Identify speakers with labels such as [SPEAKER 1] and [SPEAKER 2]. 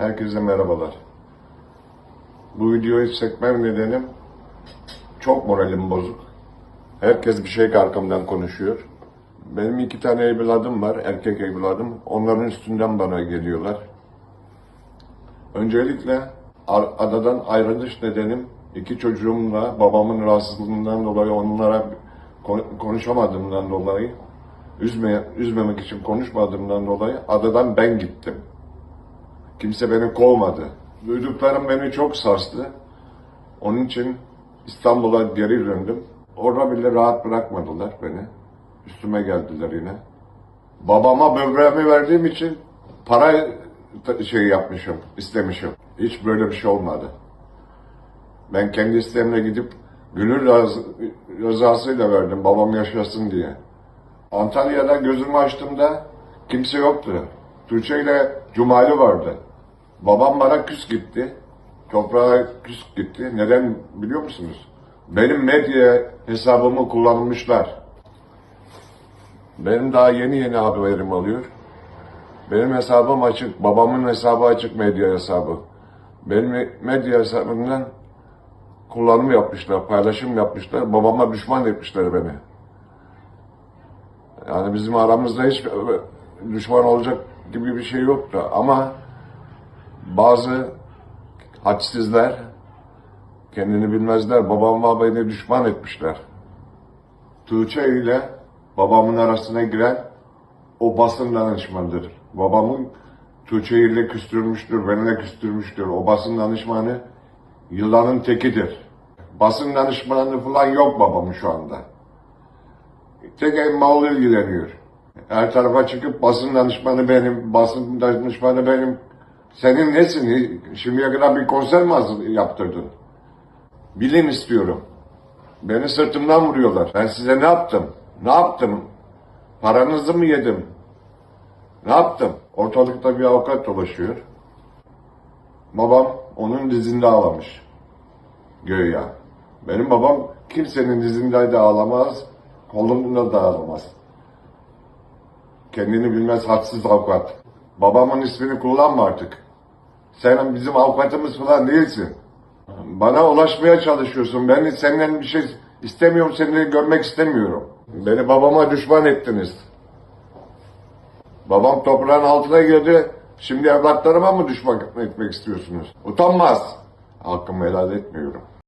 [SPEAKER 1] Herkese merhabalar. Bu videoyu çekmem nedenim çok moralim bozuk. Herkes bir şey arkamdan konuşuyor. Benim iki tane evladım var, erkek evladım. Onların üstünden bana geliyorlar. Öncelikle adadan ayrılış nedenim iki çocuğumla babamın rahatsızlığından dolayı onlara kon- konuşamadığımdan dolayı üzme, üzmemek için konuşmadığımdan dolayı adadan ben gittim. Kimse beni kovmadı. Duyduklarım beni çok sarstı. Onun için İstanbul'a geri döndüm. Orada bile rahat bırakmadılar beni. Üstüme geldiler yine. Babama böbreğimi verdiğim için para şey yapmışım, istemişim. Hiç böyle bir şey olmadı. Ben kendi isteğimle gidip gönül rızasıyla verdim babam yaşasın diye. Antalya'da gözümü açtığımda kimse yoktu. Tuğçe ile Cumali vardı. Babam bana küs gitti. Toprağa küs gitti. Neden biliyor musunuz? Benim medya hesabımı kullanmışlar. Benim daha yeni yeni haberim alıyor. Benim hesabım açık. Babamın hesabı açık medya hesabı. Benim medya hesabından kullanım yapmışlar, paylaşım yapmışlar. Babama düşman etmişler beni. Yani bizim aramızda hiç düşman olacak gibi bir şey yoktu. Ama bazı hadsizler kendini bilmezler. Babama beni düşman etmişler. Tuğçe ile babamın arasına giren o basın danışmanıdır. Babamın Tuğçe ile küstürmüştür, benimle küstürmüştür. O basın danışmanı yılanın tekidir. Basın danışmanı falan yok babamın şu anda. Tek Emmaoğlu ilgileniyor. Her tarafa çıkıp basın danışmanı benim, basın danışmanı benim. Senin nesin? Şimdiye kadar bir konser mi yaptırdın? Bilim istiyorum. Beni sırtımdan vuruyorlar. Ben size ne yaptım? Ne yaptım? Paranızı mı yedim? Ne yaptım? Ortalıkta bir avukat dolaşıyor. Babam onun dizinde ağlamış. Göya. Benim babam kimsenin dizinde de ağlamaz, kolunda da ağlamaz. Kendini bilmez hadsiz avukat. Babamın ismini kullanma artık. Sen bizim avukatımız falan değilsin. Bana ulaşmaya çalışıyorsun. Ben senden bir şey istemiyorum, seni görmek istemiyorum. Beni babama düşman ettiniz. Babam toprağın altına girdi. Şimdi evlatlarıma mı düşman etmek istiyorsunuz? Utanmaz. Hakkımı helal etmiyorum.